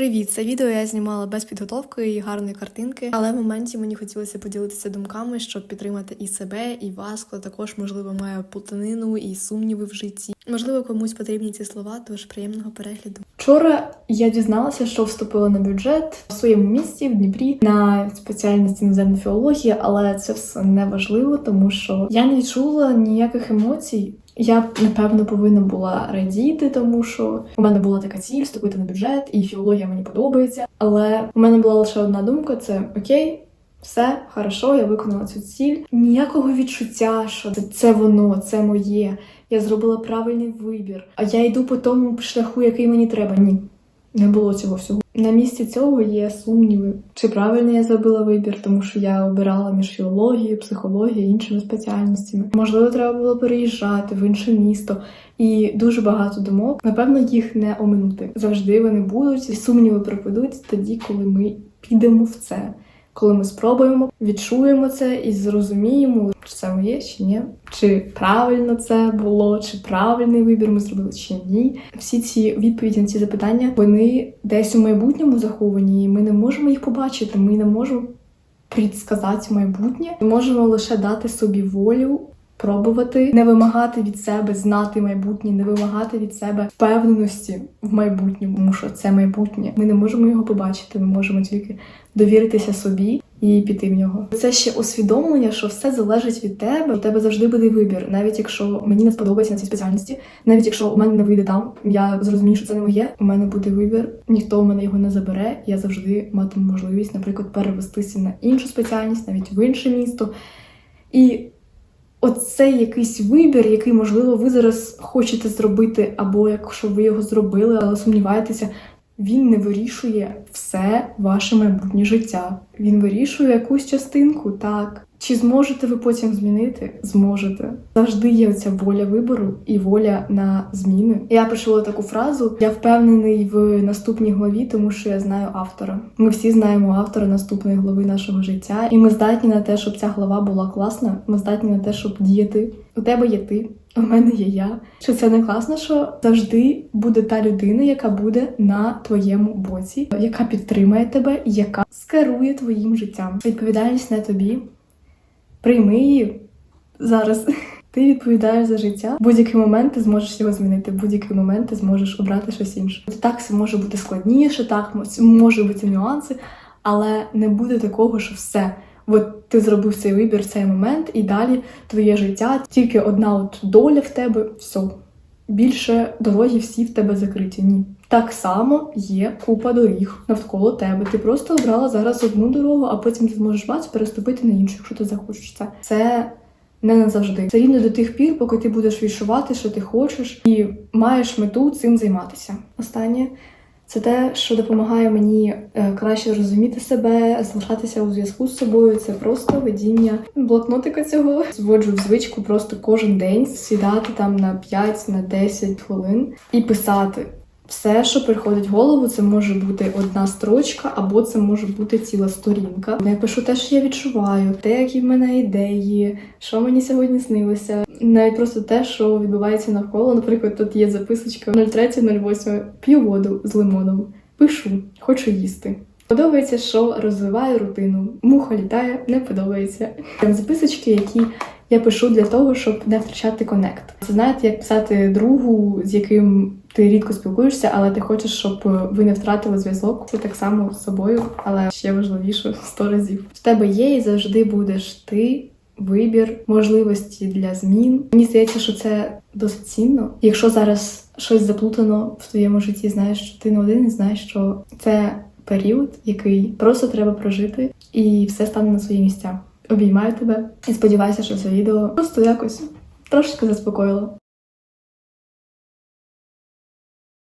Привіт, це відео я знімала без підготовки і гарної картинки, але в моменті мені хотілося поділитися думками, щоб підтримати і себе, і вас, хто також можливо має плутанину і сумніви в житті. Можливо, комусь потрібні ці слова, тож приємного перегляду. Вчора я дізналася, що вступила на бюджет в своєму місті в Дніпрі на спеціальність іноземна філологія, але це все не важливо, тому що я не відчула ніяких емоцій. Я напевно повинна була радіти, тому що у мене була така ціль вступити на бюджет, і філологія мені подобається. Але у мене була лише одна думка: це окей. Все хорошо, я виконала цю ціль. Ніякого відчуття, що це, це воно, це моє. Я зробила правильний вибір. А я йду по тому шляху, який мені треба. Ні, не було цього всього. На місці цього є сумніви. Чи правильно я зробила вибір, тому що я обирала між філологією, психологією іншими спеціальностями. Можливо, треба було переїжджати в інше місто. І дуже багато думок. Напевно, їх не оминути. Завжди вони будуть, і сумніви пропадуть тоді, коли ми підемо в це. Коли ми спробуємо, відчуємо це і зрозуміємо, чи це моє чи ні, чи правильно це було, чи правильний вибір ми зробили чи ні. Всі ці відповіді на ці запитання вони десь у майбутньому заховані, і ми не можемо їх побачити. Ми не можемо предсказати майбутнє. Ми можемо лише дати собі волю. Пробувати не вимагати від себе знати майбутнє, не вимагати від себе впевненості в майбутньому, що це майбутнє. Ми не можемо його побачити. Ми можемо тільки довіритися собі і піти в нього. Це ще усвідомлення, що все залежить від тебе. У тебе завжди буде вибір, навіть якщо мені не сподобається на цій спеціальності, навіть якщо у мене не вийде там, я зрозумію, що це не моє. У мене буде вибір, ніхто у мене його не забере. Я завжди матиму можливість, наприклад, перевестися на іншу спеціальність, навіть в інше місто. І Оцей якийсь вибір, який, можливо, ви зараз хочете зробити, або якщо ви його зробили, але сумніваєтеся, він не вирішує все ваше майбутнє життя. Він вирішує якусь частинку, так. Чи зможете ви потім змінити? Зможете. Завжди є ця воля вибору і воля на зміни. Я почула таку фразу. Я впевнений в наступній главі, тому що я знаю автора. Ми всі знаємо автора наступної глави нашого життя, і ми здатні на те, щоб ця глава була класна. Ми здатні на те, щоб діяти. У тебе є ти. У мене є я. Що це не класно, що завжди буде та людина, яка буде на твоєму боці, яка підтримає тебе, яка скерує твоїм життям. Відповідальність не тобі. Прийми її зараз. Ти відповідаєш за життя. Будь-який момент ти зможеш його змінити. Будь-який момент ти зможеш обрати щось інше. Так це може бути складніше, так може бути нюанси, але не буде такого, що все. От ти зробив цей вибір цей момент, і далі твоє життя тільки одна от доля в тебе, все. Більше дороги всі в тебе закриті. Ні. Так само є купа доріг навколо тебе. Ти просто обрала зараз одну дорогу, а потім ти зможеш бац, переступити на іншу, якщо ти захочеш це. Це не назавжди. Це рівно до тих пір, поки ти будеш відчувати, що ти хочеш, і маєш мету цим займатися. Останнє. Це те, що допомагає мені е, краще розуміти себе, залишатися у зв'язку з собою. Це просто ведіння блокнотика цього. Зводжу в звичку просто кожен день сідати там на 5 на 10 хвилин і писати. Все, що приходить в голову, це може бути одна строчка, або це може бути ціла сторінка. Я пишу те, що я відчуваю, те, які в мене ідеї, що мені сьогодні снилося. Навіть просто те, що відбувається навколо. Наприклад, тут є записочка 03.08. П'ю воду з лимоном. Пишу, хочу їсти. Подобається, що розвиваю рутину. Муха літає, не подобається. Там записочки, які я пишу для того, щоб не втрачати конект. Це знаєте, як писати другу, з яким ти рідко спілкуєшся, але ти хочеш, щоб ви не втратили зв'язок. Це так само з собою, але ще важливіше сто разів. В тебе є і завжди будеш ти. Вибір, можливості для змін. Мені здається, що це досить цінно. Якщо зараз щось заплутано в твоєму житті, знаєш, що ти не один і знаєш, що це період, який просто треба прожити, і все стане на свої місця. Обіймаю тебе і сподіваюся, що це відео просто якось трошки заспокоїло.